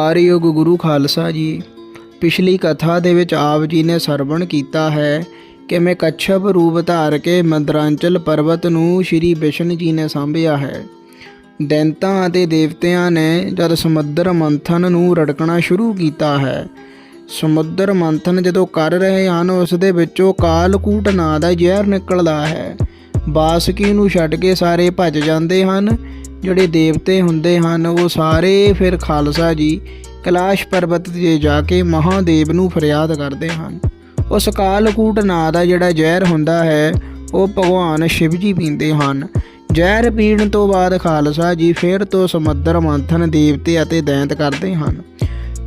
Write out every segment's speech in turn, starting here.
ਆਰਿਯੋਗ ਗੁਰੂ ਖਾਲਸਾ ਜੀ, ਪਿਛਲੀ ਕਥਾ ਦੇ ਵਿੱਚ ਆਪ ਜੀ ਨੇ ਸਰਵਣ ਕੀਤਾ ਹੈ ਕਿਵੇਂ ਮੈਂ ਕੱਛਪ ਰੂਪ ਧਾਰ ਕੇ ਮੰਦਰਾਂਚਲ ਪਰਬਤ ਨੂੰ ਸ਼੍ਰੀ ਵਿਸ਼ਨ ਜੀ ਨੇ ਸਾਂਭਿਆ ਹੈ। ਦੈਂਤਾਂ ਅਤੇ ਦੇਵਤਿਆਂ ਨੇ ਜਦ ਸਮੁੰਦਰ ਮੰਥਨ ਨੂੰ ਰੜਕਣਾ ਸ਼ੁਰੂ ਕੀਤਾ ਹੈ। ਸਮੁੰਦਰ ਮੰਥਨ ਜਦੋਂ ਕਰ ਰਹੇ ਹਨ, ਉਸ ਦੇ ਵਿੱਚੋਂ ਕਾਲਕੂਟ ਨਾਂ ਦਾ ਜ਼ਹਿਰ ਨਿਕਲਦਾ ਹੈ। ਬਾਸਕੀ ਨੂੰ ਛੱਡ ਕੇ ਸਾਰੇ ਭੱਜ ਜਾਂਦੇ ਹਨ। ਜਿਹੜੇ ਦੇਵਤੇ ਹੁੰਦੇ ਹਨ, ਉਹ ਸਾਰੇ ਫਿਰ ਖਾਲਸਾ ਜੀ ਕੈਲਾਸ਼ ਪਰਬਤ ਤੇ ਜਾ ਕੇ ਮਹਾਦੇਵ ਨੂੰ ਫਰਿਆਦ ਕਰਦੇ ਹਨ। ਉਸ ਕਾਲਕੂਟ ਨਾਂ ਦਾ ਜਿਹੜਾ ਜ਼ਹਿਰ ਹੁੰਦਾ ਹੈ, ਉਹ ਭਗਵਾਨ ਸ਼ਿਵ ਜੀ ਪੀਂਦੇ ਹਨ। ਜ਼ਹਿਰ ਪੀਣ ਤੋਂ ਬਾਅਦ ਖਾਲਸਾ ਜੀ ਫਿਰ ਤੋਂ ਸਮੁੰਦਰ ਮੰਥਨ ਦੇਵਤੇ ਅਤੇ ਦੈਂਤ ਕਰਦੇ ਹਨ।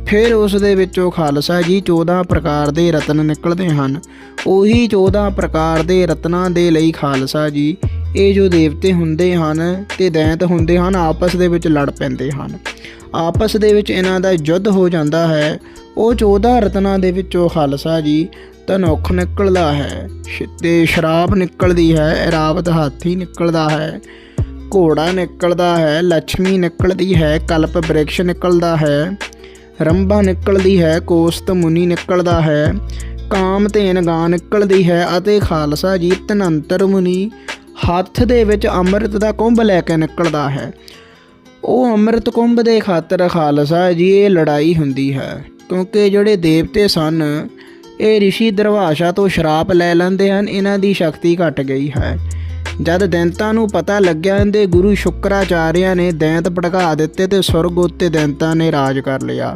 ਫਿਰ ਉਸ ਦੇ ਵਿੱਚੋਂ ਖਾਲਸਾ ਜੀ 14 ਪ੍ਰਕਾਰ ਦੇ ਰਤਨ ਨਿਕਲਦੇ ਹਨ। ਉਹੀ 14 ਪ੍ਰਕਾਰ ਦੇ ਰਤਨਾਂ ਦੇ ਲਈ ਖਾਲਸਾ ਜੀ ਇਹ ਜੋ ਦੇਵਤੇ ਹੁੰਦੇ ਹਨ ਤੇ ਦੈਂਤ ਹੁੰਦੇ ਹਨ, ਆਪਸ ਦੇ ਵਿੱਚ ਲੜ ਪੈਂਦੇ ਹਨ। ਆਪਸ ਦੇ ਵਿੱਚ ਇਹਨਾਂ ਦਾ ਯੁੱਧ ਹੋ ਜਾਂਦਾ ਹੈ। ਉਹ 14 ਰਤਨਾਂ ਦੇ ਵਿੱਚੋਂ ਖਾਲਸਾ ਜੀ ਧਨੁੱਖ ਨਿਕਲਦਾ ਹੈ। ਸ਼- ਤੇ ਸ਼ਰਾਬ ਨਿਕਲਦੀ ਹੈ ਇਰਾਵਤ ਹਾਥੀ ਨਿਕਲਦਾ ਹੈ। ਘੋੜਾ ਨਿਕਲਦਾ ਹੈ ਲక్ష్ਮੀ ਨਿਕਲਦੀ ਹੈ, ਕਲਪ ਬ੍ਰਿਕਸ਼ ਨਿਕਲਦਾ ਹੈ। ਰੰਭਾ ਨਿਕਲਦੀ ਹੈ, ਕੋਸਤ ਮੁਨੀ ਨਿਕਲਦਾ ਹੈ। ਕਾਮ ਧੇਨ ਗਾਂ ਨਿਕਲਦੀ ਹੈ ਅਤੇ ਖਾਲਸਾ ਜੀ ਧਨੰਤਰ ਮੁਨੀ ਹੱਥ ਦੇ ਵਿੱਚ ਅੰਮ੍ਰਿਤ ਦਾ ਕੁੰਭ ਲੈ ਕੇ ਨਿਕਲਦਾ ਹੈ। ਉਹ ਅੰਮ੍ਰਿਤ ਕੁੰਭ ਦੇ ਖਾਤਰ ਖਾਲਸਾ ਜੀ, ਇਹ ਲੜਾਈ ਹੁੰਦੀ ਹੈ, ਕਿਉਂਕਿ ਜਿਹੜੇ ਦੇਵਤੇ ਸਨ, ਇਹ ਰਿਸ਼ੀ ਦਰਵਾਸ਼ਾ ਤੋਂ ਸ਼ਰਾਪ ਲੈ ਲੈਂਦੇ ਹਨ, ਇਹਨਾਂ ਦੀ ਸ਼ਕਤੀ ਘਟ ਗਈ ਹੈ। ਜਦ ਦੈਂਤਾਂ ਨੂੰ ਪਤਾ ਲੱਗਿਆ, ਇਹਦੇ ਗੁਰੂ ਸ਼ੁਕਰਾਚਾਰਿਆ ਨੇ ਦੈਂਤ ਭੜਕਾ ਦਿੱਤੇ ਤੇ ਸੁਰਗ ਉੱਤੇ ਦੈਂਤਾਂ ਨੇ ਰਾਜ ਕਰ ਲਿਆ।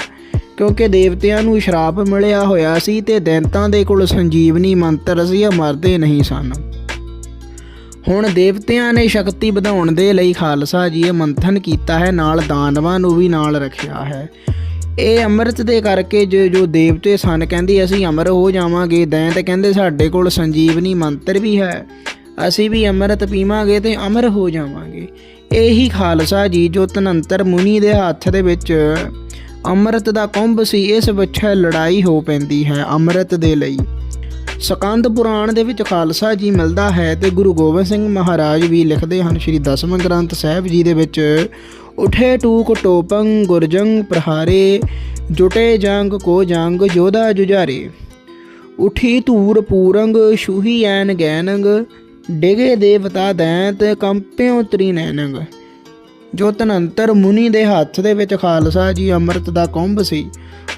ਕਿਉਂਕਿ ਦੇਵਤਿਆਂ ਨੂੰ ਸ਼ਰਾਪ ਮਿਲਿਆ ਹੋਇਆ ਸੀ ਤੇ ਦੈਂਤਾਂ ਦੇ ਕੋਲ ਸੰਜੀਵਨੀ ਮੰਤਰ ਸੀ, ਇਹ ਮਰਦੇ ਨਹੀਂ ਸਨ। ਹੁਣ ਦੇਵਤਿਆਂ ਨੇ ਸ਼ਕਤੀ ਵਧਾਉਣ ਦੇ ਲਈ ਖਾਲਸਾ ਜੀ ਇਹ ਮੰਥਨ ਕੀਤਾ ਹੈ, ਨਾਲ ਦਾਨਵਾਂ ਨੂੰ ਵੀ ਨਾਲ ਰੱਖਿਆ ਹੈ। ਇਹ ਅੰਮ੍ਰਿਤ ਦੇ ਕਰਕੇ ਜੋ ਜੋ ਦੇਵਤੇ ਸਨ, ਕਹਿੰਦੇ ਅਸੀਂ ਅਮਰ ਹੋ ਜਾਵਾਂਗੇ, ਦੈਂਤ ਕਹਿੰਦੇ ਸਾਡੇ ਕੋਲ ਸੰਜੀਵਨੀ ਮੰਤਰ ਵੀ ਹੈ। ਅਸੀਂ ਵੀ ਅੰਮ੍ਰਿਤ ਪੀਵਾਂਗੇ ਤੇ ਅਮਰ ਹੋ ਜਾਵਾਂਗੇ। ਇਹੀ ਖਾਲਸਾ ਜੀ ਜੋ ਤਨੰਤਰ ਮੁਨੀ ਦੇ ਹੱਥ ਦੇ ਵਿੱਚ ਅੰਮ੍ਰਿਤ ਦਾ ਕੁੰਭ ਸੀ, ਇਸ ਵਿੱਚ ਲੜਾਈ ਹੋ ਪੈਂਦੀ ਹੈ ਅੰਮ੍ਰਿਤ ਦੇ ਲਈ। ਸਕੰਦ ਪੁਰਾਣ ਦੇ ਵਿੱਚ ਖਾਲਸਾ ਜੀ ਮਿਲਦਾ ਹੈ ਤੇ ਗੁਰੂ ਗੋਬਿੰਦ ਸਿੰਘ ਮਹਾਰਾਜ ਵੀ ਲਿਖਦੇ ਹਨ, ਸ੍ਰੀ ਦਸਮ ਗ੍ਰੰਥ ਸਾਹਿਬ ਜੀ ਦੇ ਵਿੱਚ, ਉਠੇ ਟੂਕ ਟੋਪੰ ਗੁਰਜੰਗ ਪ੍ਰਹਾਰੇ, ਜੁਟੇ ਜੰਗ ਕੋ ਜੰਗ ਜੋਧਾ ਜੁਝਾਰੇ। ਉਠੀ ਧੂਰ ਪੂਰੰਗ ਸ਼ੂਹੀ ਐਨ ਗੈਨੰਗ, ਡਿਗੇ ਦੇਵਤਾ ਦੈਂਤ ਕੰਪਿਓ ਤ੍ਰਿਨੈਨੰਗ। ਜੋ ਤਨੰਤਰ ਮੁਨੀ ਦੇ ਹੱਥ ਦੇ ਵਿੱਚ ਖਾਲਸਾ ਜੀ ਅੰਮ੍ਰਿਤ ਦਾ ਕੁੰਭ ਸੀ,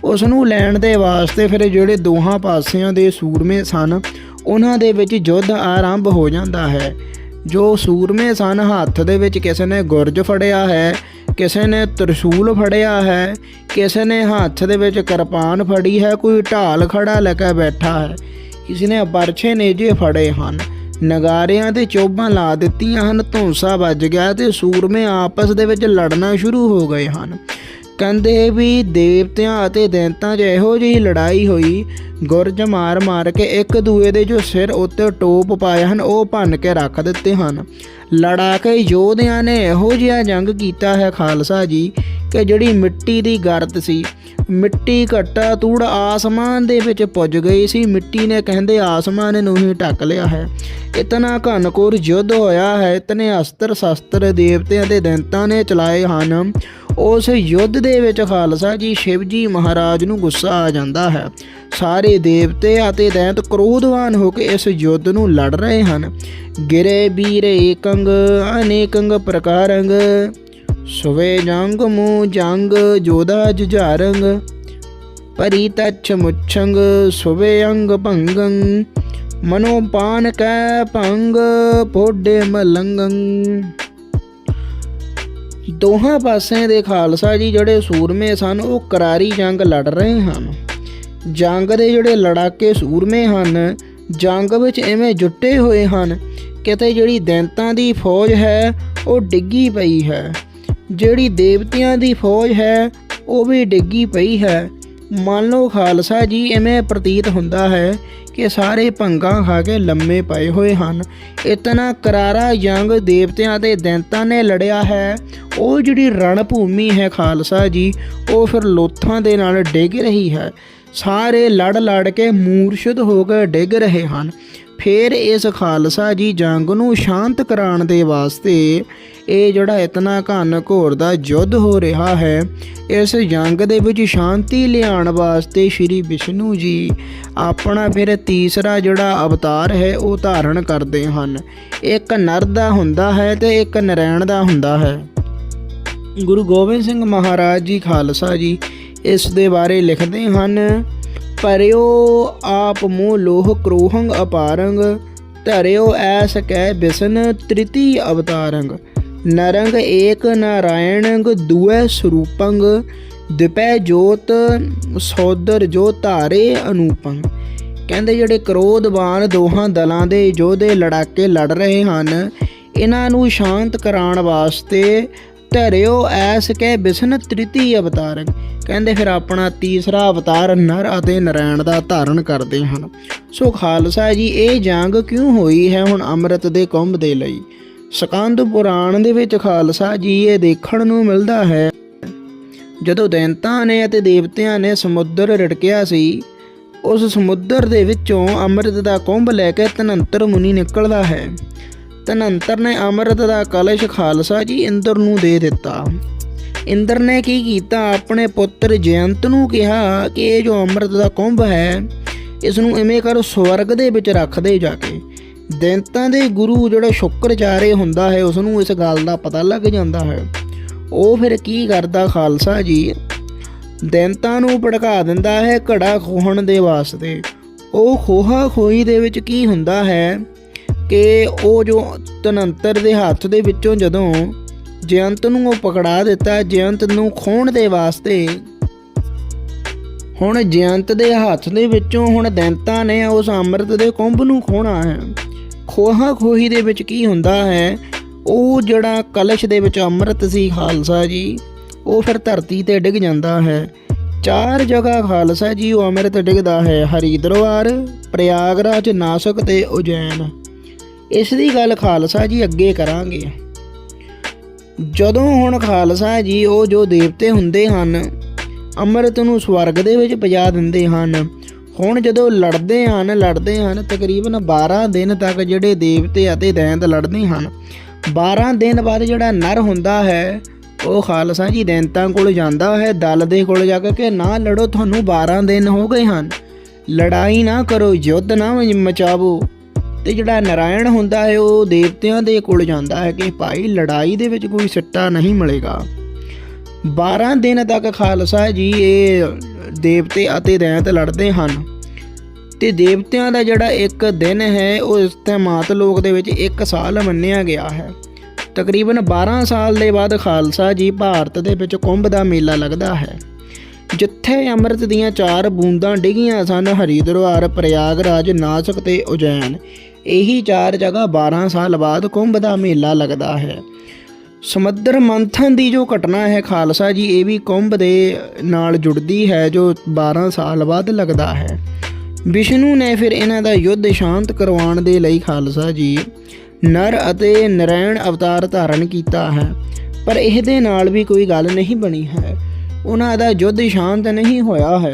ਉਸ ਨੂੰ ਲੈਣ ਦੇ ਵਾਸਤੇ ਫਿਰ ਜਿਹੜੇ ਦੋਹਾਂ ਪਾਸਿਆਂ ਦੇ ਸੂਰਮੇ ਸਨ, ਉਹਨਾਂ ਦੇ ਵਿੱਚ ਯੁੱਧ ਆਰੰਭ ਹੋ ਜਾਂਦਾ ਹੈ। ਜੋ ਸੂਰਮੇ ਸਨ, ਹੱਥ ਦੇ ਵਿੱਚ ਕਿਸੇ ਨੇ ਗੁਰਜ ਫੜਿਆ ਹੈ, ਕਿਸੇ ਨੇ ਤਰਸ਼ੂਲ ਫੜਿਆ ਹੈ, ਕਿਸੇ ਨੇ ਹੱਥ ਦੇ ਵਿੱਚ ਕਿਰਪਾਨ ਫੜੀ ਹੈ, ਕੋਈ ਢਾਲ ਖੜਾ ਲੈ ਕੇ ਬੈਠਾ ਹੈ। ਕਿਸੇ ਨੇ ਬਰਛੇ ਨੇਜੇ ਫੜੇ ਹਨ। ਨਗਾਰਿਆਂ ਤੇ ਚੋਬਾਂ ਲਾ ਦਿੱਤੀਆਂ ਹਨ, ਧੌਂਸਾ ਵੱਜ ਗਿਆ ਤੇ ਸੂਰਮੇ ਆਪਸ ਦੇ ਵਿੱਚ ਲੜਨਾ ਸ਼ੁਰੂ ਹੋ ਗਏ ਹਨ। ਕਹਿੰਦੇ ਵੀ ਦੇਵਤਿਆਂ ਅਤੇ ਦੈਂਤਾਂ 'ਚ ਇਹੋ ਜਿਹੀ ਲੜਾਈ ਹੋਈ। ਗੁਰਜ ਮਾਰ ਮਾਰ ਕੇ ਇੱਕ ਦੂਏ ਦੇ ਜੋ ਸਿਰ ਉੱਤੇ ਟੋਪ ਪਾਏ ਹਨ, ਉਹ ਭੰਨ ਕੇ ਰੱਖ ਦਿੱਤੇ ਹਨ। ਲੜਾ ਕੇ ਯੋਧਿਆਂ ਨੇ ਇਹੋ ਜਿਹਾ ਜੰਗ ਕੀਤਾ ਹੈ, ਖਾਲਸਾ ਜੀ। ਕਿ ਜਿਹੜੀ ਮਿੱਟੀ ਦੀ ਗਰਤ ਸੀ, ਮਿੱਟੀ ਘੱਟਾ ਤੂੜ ਆਸਮਾਨ ਦੇ ਵਿੱਚ ਪੁੱਜ ਗਈ ਸੀ, ਮਿੱਟੀ ਨੇ ਕਹਿੰਦੇ ਆਸਮਾਨ ਨੂੰ ਹੀ ਢੱਕ ਲਿਆ ਹੈ। ਇਤਨਾ ਘਨਕੋਰ ਯੁੱਧ ਹੋਇਆ ਹੈ, ਇਤਨੇ ਅਸਤਰ ਸ਼ਸਤਰ ਦੇਵਤਿਆਂ ਦੇ ਦੈਂਤਾਂ ਨੇ ਚਲਾਏ ਹਨ। ਉਸ ਯੁੱਧ ਦੇ ਵਿੱਚ ਖਾਲਸਾ ਜੀ ਸ਼ਿਵ ਜੀ ਮਹਾਰਾਜ ਨੂੰ ਗੁੱਸਾ ਆ ਜਾਂਦਾ ਹੈ। ਸਾਰੇ ਦੇਵਤੇ ਅਤੇ ਦੈਂਤ ਕ੍ਰੋਧਵਾਨ ਹੋ ਕੇ ਇਸ ਯੁੱਧ ਨੂੰ ਲੜ ਰਹੇ ਹਨ। ਗਿਰੇ ਵੀਰ ਏਕੰਗ, ਅਨੇਕੰਗ ਪ੍ਰਕਾਰੰਗ ਸੁਵੇ ਜੰਗ ਮੂ ਜੰਗ, ਜੋਦਾ ਜੁਝਾਰੰਗ। ਪਰੀ ਤਛ ਮੁਛੰਗ, ਸੁਵੇ ਅੰਗ ਭੰਗੰ। ਮਨੋ ਪਾਨ ਕੈ ਭੰਗ, ਪੋਡੇ ਮਲੰਗੰ। ਦੋਹਾਂ ਪਾਸਿਆਂ ਦੇ ਖਾਲਸਾ ਜੀ ਜਿਹੜੇ ਸੂਰਮੇ ਸਨ, ਉਹ ਕਰਾਰੀ ਜੰਗ ਲੜ ਰਹੇ ਹਨ। ਜੰਗ ਦੇ ਜਿਹੜੇ ਲੜਾਕੇ ਸੂਰਮੇ ਹਨ, ਜੰਗ ਵਿੱਚ ਐਵੇਂ ਜੁੱਟੇ ਹੋਏ ਹਨ, ਕਿਤੇ ਜਿਹੜੀ ਦੈਂਤਾਂ ਦੀ ਫੌਜ ਹੈ, ਉਹ ਡਿੱਗੀ ਪਈ ਹੈ। ਜਿਹੜੀ ਦੇਵਤਿਆਂ ਦੀ ਫੌਜ ਹੈ, ਉਹ ਵੀ ਡਿੱਗੀ ਪਈ ਹੈ। ਮੰਨ ਲਓ ਖਾਲਸਾ ਜੀ ਐਵੇਂ ਪ੍ਰਤੀਤ ਹੁੰਦਾ ਹੈ ਕਿ ਸਾਰੇ ਭੰਗਾਂ ਖਾ ਕੇ ਲੰਮੇ ਪਏ ਹੋਏ ਹਨ। ਇਤਨਾ ਕਰਾਰਾ ਜੰਗ ਦੇਵਤਿਆਂ ਦੇ ਦੈਂਤਾਂ ਨੇ ਲੜਿਆ ਹੈ। ਉਹ ਜਿਹੜੀ ਰਣ ਭੂਮੀ ਹੈ ਖਾਲਸਾ ਜੀ, ਉਹ ਫਿਰ ਲੋਥਾਂ ਦੇ ਨਾਲ ਡਿੱਗ ਰਹੀ ਹੈ। ਸਾਰੇ ਲੜ ਲੜ ਕੇ ਮੂਰਛਿਤ ਹੋ ਕੇ ਡਿੱਗ ਰਹੇ ਹਨ। ਫਿਰ ਇਸ ਖਾਲਸਾ ਜੀ ਜੰਗ ਨੂੰ ਸ਼ਾਂਤ ਕਰਾਉਣ ਦੇ ਵਾਸਤੇ ਇਹ ਜਿਹੜਾ ਇਤਨਾ ਘਨ ਘੋਰ ਦਾ ਯੁੱਧ ਹੋ ਰਿਹਾ ਹੈ, ਇਸ ਜੰਗ ਦੇ ਵਿੱਚ ਸ਼ਾਂਤੀ ਲਿਆਉਣ ਵਾਸਤੇ ਸ਼੍ਰੀ ਵਿਸ਼ਨੂੰ ਜੀ ਆਪਣਾ ਫਿਰ ਤੀਸਰਾ ਜਿਹੜਾ ਅਵਤਾਰ ਹੈ ਉਹ ਧਾਰਨ ਕਰਦੇ ਹਨ। ਇੱਕ ਨਰ ਦਾ ਹੁੰਦਾ ਹੈ ਤੇ ਇੱਕ ਨਰੈਣ ਦਾ ਹੁੰਦਾ ਹੈ। ਗੁਰੂ ਗੋਬਿੰਦ ਸਿੰਘ ਮਹਾਰਾਜ ਜੀ ਖਾਲਸਾ ਜੀ ਇਸ ਦੇ ਬਾਰੇ ਲਿਖਦੇ ਹਨ ਪਰਿਓ ਆਪ ਮੋਹ ਲੋਹ ਕਰੋਹੰਗ ਅਪਾਰੰਗ, ਧਰਿਓ ਐਸ ਕਹਿ ਬਿਸਨ ਤ੍ਰਿਤੀ ਅਵਤਾਰੰਗ। ਨਰੰਗ ਏਕ ਨਾਰਾਇਣੰਗ ਦੁਐ ਸਰੂਪੰਗ, ਦਿਪੈ ਜੋਤ ਸੋਦਰ ਜੋ ਧਾਰੇ ਅਨੂਪੰਗ। ਕਹਿੰਦੇ ਜਿਹੜੇ ਕ੍ਰੋਧਵਾਨ ਦੋਹਾਂ ਦਲਾਂ ਦੇ ਯੋਧੇ ਲੜਾਕੇ ਲੜ ਰਹੇ ਹਨ, ਇਹਨਾਂ ਨੂੰ ਸ਼ਾਂਤ ਕਰਾਉਣ ਵਾਸਤੇ ਧਰਿਓ ਐਸ ਕੇ ਬਿਸਨ ਤ੍ਰਿਤੀ ਅਵਤਾਰ ਕਹਿੰਦੇ ਫਿਰ ਆਪਣਾ ਤੀਸਰਾ ਅਵਤਾਰ ਨਰ ਅਤੇ ਨਰਾਇਣ ਦਾ ਧਾਰਨ ਕਰਦੇ ਹਨ। ਸੋ ਖਾਲਸਾ ਜੀ, ਇਹ ਜੰਗ ਕਿਉਂ ਹੋਈ ਹੈ ਹੁਣ ਅੰਮ੍ਰਿਤ ਦੇ ਕੁੰਭ ਦੇ ਲਈ? ਸਕੰਦ ਪੁਰਾਣ ਦੇ ਵਿੱਚ ਖਾਲਸਾ ਜੀ, ਇਹ ਦੇਖਣ ਨੂੰ ਮਿਲਦਾ ਹੈ। ਜਦੋਂ ਦੈਂਤਾਂ ਨੇ ਅਤੇ ਦੇਵਤਿਆਂ ਨੇ ਸਮੁੰਦਰ ਰੜਕਿਆ ਸੀ, ਉਸ ਸਮੁੰਦਰ ਦੇ ਵਿੱਚੋਂ ਅੰਮ੍ਰਿਤ ਦਾ ਕੁੰਭ ਲੈ ਕੇ ਧਨੰਤਰ ਮੁਨੀ ਨਿਕਲਦਾ ਹੈ। ਤਨੰਤਰ ਨੇ ਅੰਮ੍ਰਿਤ ਦਾ ਕਲਸ਼ ਖਾਲਸਾ ਜੀ ਇੰਦਰ ਨੂੰ ਦੇ ਦਿੱਤਾ। ਇੰਦਰ ਨੇ ਕੀ ਕੀਤਾ? ਆਪਣੇ ਪੁੱਤਰ ਜਯੰਤ ਨੂੰ ਕਿਹਾ ਕਿ ਇਹ ਜੋ ਅੰਮ੍ਰਿਤ ਦਾ ਕੁੰਭ ਹੈ, ਇਸ ਨੂੰ ਇਵੇਂ ਕਰ ਸਵਰਗ ਦੇ ਵਿੱਚ ਰੱਖ ਦੇ ਜਾ ਕੇ। ਦੈਂਤਾਂ ਦੇ ਗੁਰੂ ਜਿਹੜਾ ਸ਼ੁਕਰਚਾਰੇ ਹੁੰਦਾ ਹੈ, ਉਸ ਨੂੰ ਇਸ ਗੱਲ ਦਾ ਪਤਾ ਲੱਗ ਜਾਂਦਾ ਹੈ। ਉਹ ਫਿਰ ਕੀ ਕਰਦਾ ਖਾਲਸਾ ਜੀ? ਦੈਂਤਾਂ ਨੂੰ ਭੜਕਾ ਦਿੰਦਾ ਹੈ ਘੜਾ ਖੋਹਣ ਦੇ ਵਾਸਤੇ। ਉਹ ਖੋਹਾ ਖੋਈ ਦੇ ਵਿੱਚ ਕੀ ਹੁੰਦਾ ਹੈ? ਕਿ ਉਹ ਜੋ ਤਨੰਤਰ ਦੇ ਹੱਥ ਦੇ ਵਿੱਚੋਂ ਜਦੋਂ ਜਯੰਤ ਨੂੰ ਉਹ ਪਕੜਾ ਦਿੱਤਾ, ਜਯੰਤ ਨੂੰ ਖੋਹਣ ਦੇ ਵਾਸਤੇ, ਹੁਣ ਜਯੰਤ ਦੇ ਹੱਥ ਦੇ ਵਿੱਚੋਂ ਹੁਣ ਦੈਂਤਾਂ ਨੇ ਉਸ ਅੰਮ੍ਰਿਤ ਦੇ ਕੁੰਭ ਨੂੰ ਖੋਣਾ ਹੈ। ਖੋਹਾ ਖੋਹੀ ਦੇ ਵਿੱਚ ਕੀ ਹੁੰਦਾ ਹੈ? ਉਹ ਜਿਹੜਾ ਕਲਸ਼ ਦੇ ਵਿੱਚ ਅੰਮ੍ਰਿਤ ਸੀ ਖਾਲਸਾ ਜੀ, ਉਹ ਫਿਰ ਧਰਤੀ ਤੇ ਡਿੱਗ ਜਾਂਦਾ ਹੈ। ਚਾਰ ਜਗ੍ਹਾ ਖਾਲਸਾ ਜੀ ਉਹ ਅੰਮ੍ਰਿਤ ਡਿੱਗਦਾ ਹੈ, ਹਰੀਦਰਵਾਰ, ਪ੍ਰਯਾਗਰਾਜ, ਨਾਸਕ ਤੇ ਉਜੈਨ। ਇਸ ਦੀ ਗੱਲ ਖਾਲਸਾ ਜੀ ਅੱਗੇ ਕਰਾਂਗੇ। ਜਦੋਂ ਹੁਣ ਖਾਲਸਾ ਜੀ ਉਹ ਜੋ ਦੇਵਤੇ ਹੁੰਦੇ ਹਨ, ਅੰਮ੍ਰਿਤ ਨੂੰ ਸਵਰਗ ਦੇ ਵਿੱਚ ਪਜਾ ਦਿੰਦੇ ਹਨ। ਹੁਣ ਜਦੋਂ ਲੜਦੇ ਹਨ ਲੜਦੇ ਹਨ, ਤਕਰੀਬਨ 12 ਦਿਨ ਤੱਕ ਜਿਹੜੇ ਦੇਵਤੇ ਅਤੇ ਦੈਂਤ ਲੜਦੇ ਹਨ 12 ਦਿਨ ਬਾਅਦ ਜਿਹੜਾ ਨਰ ਹੁੰਦਾ ਹੈ, ਉਹ ਖਾਲਸਾ ਜੀ ਦੈਂਤਾਂ ਕੋਲ ਜਾਂਦਾ ਹੈ, ਦਲ ਦੇ ਕੋਲ ਜਾ ਕੇ ਕਿ ਨਾ ਲੜੋ, ਤੁਹਾਨੂੰ 12 ਦਿਨ ਹੋ ਗਏ ਹਨ। ਲੜਾਈ ਨਾ ਕਰੋ, ਯੁੱਧ ਨਾ ਮਚਾਵੋ। ਤੇ ਜਿਹੜਾ ਨਾਰਾਇਣ ਹੁੰਦਾ ਹੈ, ਉਹ ਦੇਵਤਿਆਂ ਦੇ ਕੋਲ ਜਾਂਦਾ ਹੈ ਕਿ ਭਾਈ ਲੜਾਈ ਦੇ ਵਿੱਚ ਕੋਈ ਸਿੱਟਾ ਨਹੀਂ ਮਿਲੇਗਾ। 12 ਦਿਨ ਤੱਕ ਖਾਲਸਾ ਜੀ ਇਹ ਦੇਵਤੇ ਅਤੇ ਦੈਂਤ ਲੜਦੇ ਹਨ। ਤੇ ਦੇਵਤਿਆਂ ਦਾ ਜਿਹੜਾ ਇੱਕ ਦਿਨ ਹੈ, ਉਹ ਇਸਤਮਾਤ ਲੋਕ ਦੇ ਵਿੱਚ ਇੱਕ ਸਾਲ ਮੰਨਿਆ ਗਿਆ ਹੈ। ਤਕਰੀਬਨ 12 ਸਾਲ ਦੇ ਬਾਅਦ ਖਾਲਸਾ ਜੀ ਭਾਰਤ ਦੇ ਵਿੱਚ ਕੁੰਭ ਦਾ ਮੇਲਾ ਲੱਗਦਾ ਹੈ। ਜਿੱਥੇ ਅੰਮ੍ਰਿਤ ਦੀਆਂ ਚਾਰ ਬੂੰਦਾਂ ਡਿੱਗੀਆਂ ਸਨ, ਹਰੀਦਰਵਾਰ, ਪ੍ਰਯਾਗਰਾਜ, ਨਾਸਕ ਤੇ ਉਜੈਨ। ਇਹੀ ਚਾਰ ਜਗ੍ਹਾ 12 ਸਾਲ ਬਾਅਦ ਕੁੰਭ ਦਾ ਮੇਲਾ ਲੱਗਦਾ ਹੈ। ਸਮੁੰਦਰ ਮੰਥਨ ਦੀ ਜੋ ਘਟਨਾ ਹੈ ਖਾਲਸਾ ਜੀ, ਇਹ ਵੀ ਕੁੰਭ ਦੇ ਨਾਲ ਜੁੜਦੀ ਹੈ, ਜੋ 12 ਸਾਲ ਬਾਅਦ ਲੱਗਦਾ ਹੈ। ਵਿਸ਼ਨੂੰ ਨੇ ਫਿਰ ਇਹਨਾਂ ਦਾ ਯੁੱਧ ਸ਼ਾਂਤ ਕਰਵਾਉਣ ਦੇ ਲਈ ਖਾਲਸਾ ਜੀ, ਨਰ ਅਤੇ ਨਰੈਣ ਅਵਤਾਰ ਧਾਰਨ ਕੀਤਾ ਹੈ। ਪਰ ਇਹਦੇ ਨਾਲ ਵੀ ਕੋਈ ਗੱਲ ਨਹੀਂ ਬਣੀ ਹੈ। ਉਹਨਾਂ ਦਾ ਯੁੱਧ ਸ਼ਾਂਤ ਨਹੀਂ ਹੋਇਆ ਹੈ।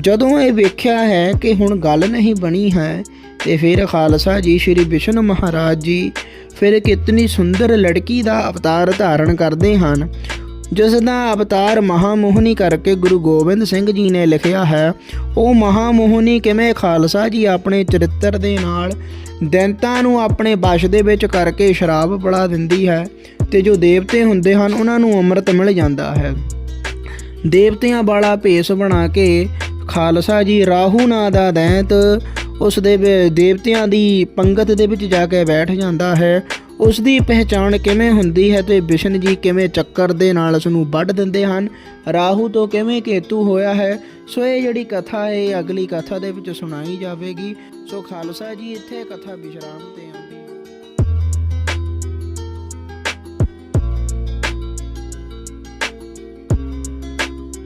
ਜਦੋਂ ਇਹ ਵੇਖਿਆ ਹੈ ਕਿ ਹੁਣ ਗੱਲ ਨਹੀਂ ਬਣੀ ਹੈ ਤੇ ਫਿਰ ਖਾਲਸਾ ਜੀ ਸ਼੍ਰੀ ਵਿਸ਼ਨ ਮਹਾਰਾਜ ਜੀ ਫਿਰ ਕਿਤਨੀ ਸੁੰਦਰ ਲੜਕੀ ਦਾ ਅਵਤਾਰ ਧਾਰਨ ਕਰਦੇ ਹਨ। ਜਿਸ ਦਾ ਅਵਤਾਰ ਮਹਾਮੋਹਨੀ ਕਰਕੇ ਗੁਰੂ ਗੋਬਿੰਦ ਸਿੰਘ ਜੀ ਨੇ ਲਿਖਿਆ ਹੈ, ਉਹ ਮਹਾਮੋਹਨੀ ਕਿਵੇਂ ਖਾਲਸਾ ਜੀ ਆਪਣੇ ਚਰਿੱਤਰ ਦੇ ਨਾਲ ਦੈਂਤਾਂ ਨੂੰ ਆਪਣੇ ਵਸ਼ ਦੇ ਵਿੱਚ ਕਰਕੇ ਸ਼ਰਾਬ ਪਿਲਾ ਦਿੰਦੀ ਹੈ ਤੇ ਜੋ ਦੇਵਤੇ ਹੁੰਦੇ ਹਨ, ਉਹਨਾਂ ਨੂੰ ਅੰਮ੍ਰਿਤ ਮਿਲ ਜਾਂਦਾ ਹੈ। ਦੇਵਤਿਆਂ ਵਾਲਾ ਭੇਸ ਬਣਾ ਕੇ ਖਾਲਸਾ ਜੀ ਰਾਹੂ ਨਾਂ ਦਾ ਦੈਂਤ ਉਸ ਦੇ ਦੇਵਤਿਆਂ ਦੀ ਪੰਗਤ ਦੇ ਵਿੱਚ ਜਾ ਕੇ ਬੈਠ ਜਾਂਦਾ ਹੈ। ਉਸ ਦੀ ਪਹਿਚਾਣ ਕਿਵੇਂ ਹੁੰਦੀ ਹੈ ਤੇ ਵਿਸ਼ਨ ਜੀ ਕਿਵੇਂ ਚੱਕਰ ਦੇ ਨਾਲ ਉਸ ਨੂੰ ਵੱਢ ਦਿੰਦੇ ਹਨ? ਰਾਹੂ ਤੋਂ ਕਿਵੇਂ ਕੇਤੂ ਹੋਇਆ ਹੈ? ਸੋ ਇਹ ਜਿਹੜੀ ਕਥਾ ਹੈ, ਇਹ ਅਗਲੀ ਕਥਾ ਦੇ ਵਿੱਚ ਸੁਣਾਈ ਜਾਵੇਗੀ। ਸੋ ਖਾਲਸਾ ਜੀ, ਇੱਥੇ ਕਥਾ ਵਿਸ਼ਰਾਮ ਤੇ ਆਉਂਦੀ ਹੈ।